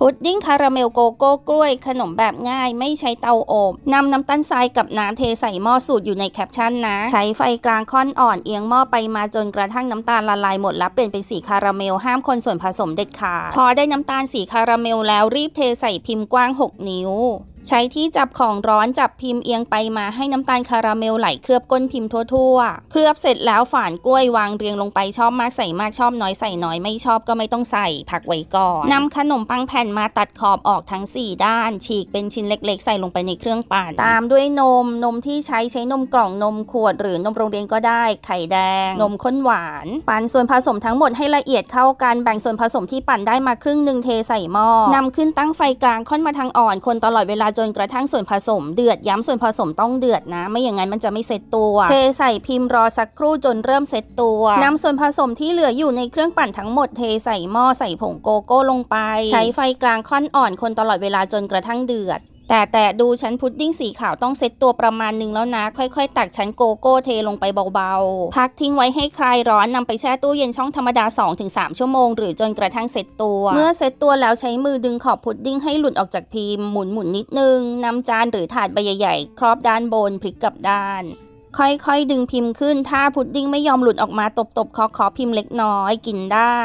พุดดิ้งคาราเมลโกโก้กล้วย ขนมแบบง่ายไม่ใช้เตาอบ นำน้ำตาลทรายกับน้ำเทใส่หม้อสูตรอยู่ในแคปชั่นนะ ใช้ไฟกลางค่อนอ่อนเอียงหม้อไปมาจนกระทั่งน้ำตาลละลายหมดแล้วเปลี่ยนเป็นสีคาราเมลห้ามคนส่วนผสมเด็ดขาดพอได้น้ำตาลสีคาราเมลแล้วรีบเทใส่พิมพ์กว้าง 6 นิ้ว ใช้ที่จับของร้อนจับพิมพ์เอียงไปมาให้น้ำตาลคาราเมลไหลเคลือบก้นพิมพ์ทั่วๆ เคลือบเสร็จแล้วฝานกล้วย วางเรียงลงไปชอบมากใส่มากชอบน้อยใส่น้อยไม่ชอบก็ไม่ต้องใส่พักไว้ก่อนนำขนมปังแผ่นมาตัดขอบออกทั้ง 4 ด้าน ฉีกเป็นชิ้นเล็กๆ ใส่ลงไปในเครื่องปั่นตามด้วยนมนมที่ใช้ใช้นมกล่องนมขวด หรือนมโรงเรียนก็ได้ ไข่แดง นมข้นหวาน ปั่นส่วนผสมทั้งหมดให้ละเอียดเข้ากันแบ่งส่วนผสมที่ปั่นได้มาครึ่งหนึ่งเทใส่หม้อนำขึ้นตั้งไฟกลางค่อนมาทางอ่อนคนตลอดเวลาจนกระทั่งส่วนผสมเดือดย้ำส่วนผสมต้องเดือดนะ ไม่อย่างนั้นมันจะไม่เซ็ตตัวเทใส่พิมพ์รอสักครู่จนเริ่มเซ็ตตัวนำส่วนผสมที่เหลืออยู่ในเครื่องปั่นทั้งหมดเทใส่หม้อใส่ผงโกโก้ลงไป ใช้ไฟกลางค่อนอ่อนคนตลอดเวลาจนกระทั่งเดือด แต่แต่ดูชั้นพุดดิ้งสีขาวต้องเซ็ตตัวประมาณหนึ่งแล้วนะ ค่อยๆ ตักชั้นโกโก้เทลงไปเบาๆ พักทิ้งไว้ให้คลายร้อนนำไปแช่ตู้เย็นช่องธรรมดา 2-3 ชั่วโมง หรือจนกระทั่งเซ็ตตัว เมื่อเซ็ตตัวแล้วใช้มือดึงขอบพุดดิ้งให้หลุดออกจากพิมพ์หมุนหมุนๆนิดนึงนำจานหรือถาดใบใหญ่ๆ ครอบด้านบนพลิกกลับด้านค่อยๆ ดึงพิมพ์ขึ้น ถ้าพุดดิ้งไม่ยอมหลุดออกมาตบๆเคาะๆพิมพ์เล็กน้อยกินได้